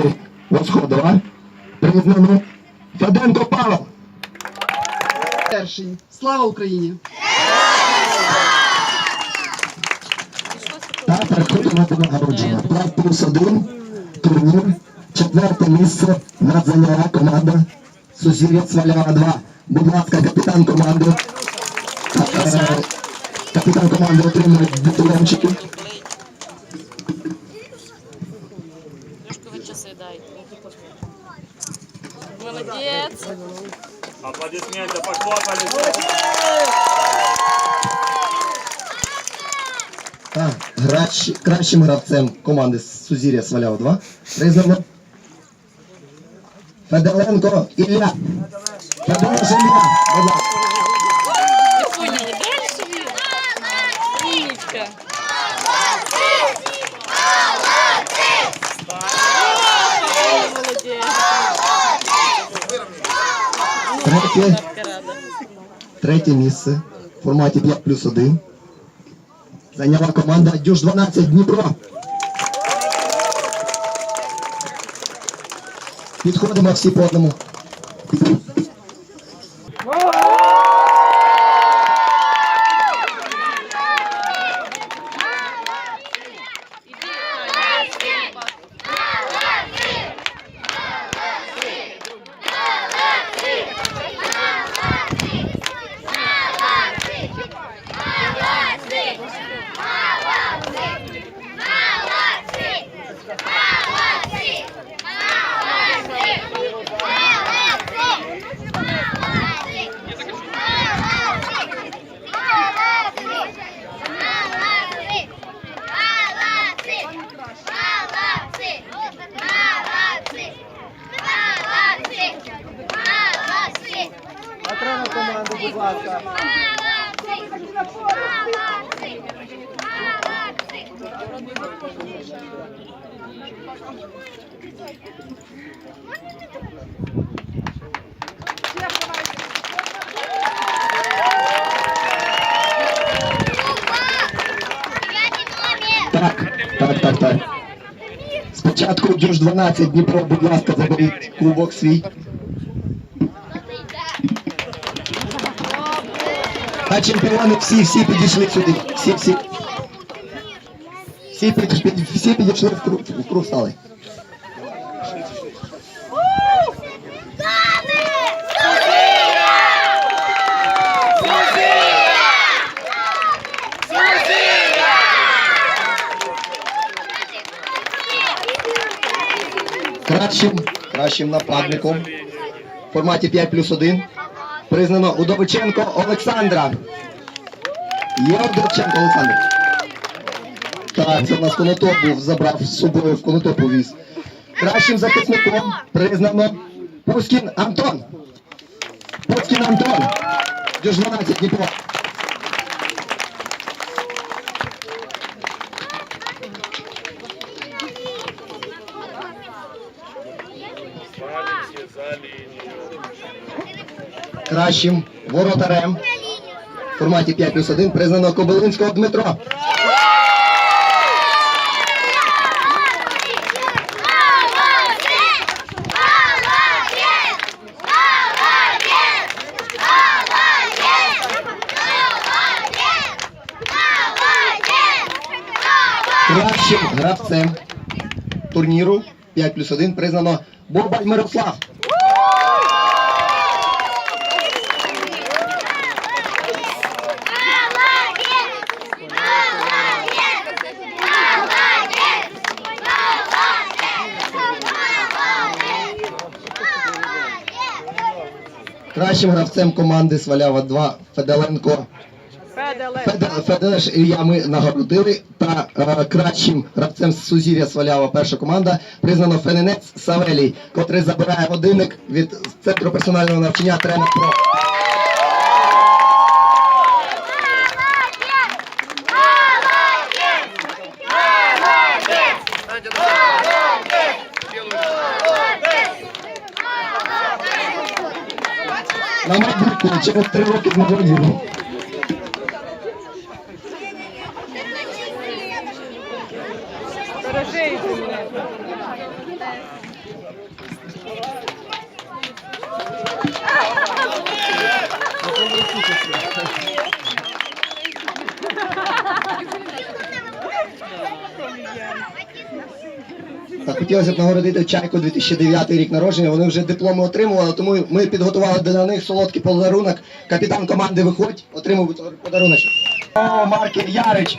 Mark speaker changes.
Speaker 1: команди Восходова признано Феденко Павел.
Speaker 2: Перший. Слава Україні!
Speaker 1: Та переходимо до нагородження. 5 плюс 1 турнір. Четверте місце надзайняла команда Сузір'я Свалява 2. Будь ласка, капітан команди. Е, Капітан команди отримує дипломчики.
Speaker 3: Молодець.
Speaker 4: Аплодисменты, похлопали.
Speaker 1: Та грач, кращим гравцем команди Сузір'я Свалява 2 признано Федоренко Ілля. Федорович Ілля, будь ласка. Третє, третє місце в форматі 5 плюс 1. Зайняла команда Дюж 12 Дніпро. Підходимо всі по одному.
Speaker 5: Ласка.
Speaker 1: Так, так, так, так. Спочатку Дюж 12 Дніпро, будь ласка, заберіть кубок свій. Та чемпіони всі, всі підійшли сюди. Всі, всі. Всі, під, під, всі підійшли в круг, в круг стали. Кращим, кращим нападником в форматі 5 плюс 1 признано Удовиченко Олександра. Є Удовиченко Олександр. Так, це в нас конотоп був, забрав з собою в конотоп увіз. Кращим захисником признано Пускін Антон. Пускін Антон. Дюж 12 Дніпро.
Speaker 4: За линию.
Speaker 1: Кращим воротарем в форматі 5 плюс 1 признано Кобилинського Дмитро. Кращим гравцем турніру 5 плюс 1 признано Бобаль Мирослав. Кращим гравцем команди Свалява 2 Феделенко. Феде- Федеш Ілля ми нагородили. Та е, кращим гравцем з Сузір'я Свалява перша команда признано Фененець Савелій, котрий забирає годинник від центру персонального навчання тренер Про. на майбутнє через три роки з інвалідом. Дорожей. Так, хотілося б нагородити чайку 2009 рік народження. Вони вже дипломи отримували, тому ми підготували для них солодкий подарунок. Капітан команди виходь, отримав подарунок. О, маркер Ярич.